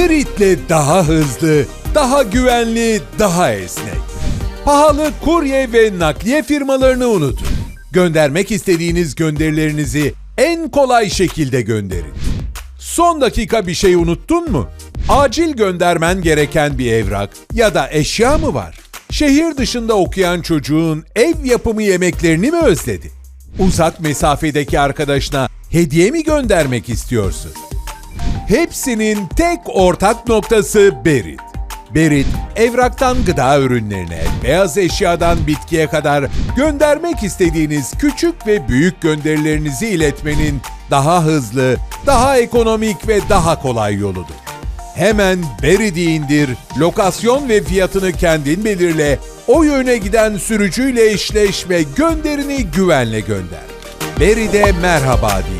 Berit'le daha hızlı, daha güvenli, daha esnek. Pahalı kurye ve nakliye firmalarını unutun. Göndermek istediğiniz gönderilerinizi en kolay şekilde gönderin. Son dakika bir şey unuttun mu? Acil göndermen gereken bir evrak ya da eşya mı var? Şehir dışında okuyan çocuğun ev yapımı yemeklerini mi özledi? Uzak mesafedeki arkadaşına hediye mi göndermek istiyorsun? Hepsinin tek ortak noktası Berit. Berit, evraktan gıda ürünlerine, beyaz eşyadan bitkiye kadar göndermek istediğiniz küçük ve büyük gönderilerinizi iletmenin daha hızlı, daha ekonomik ve daha kolay yoludur. Hemen Berit'i indir, lokasyon ve fiyatını kendin belirle, o yöne giden sürücüyle eşleş ve gönderini güvenle gönder. Beri'de merhaba deyin.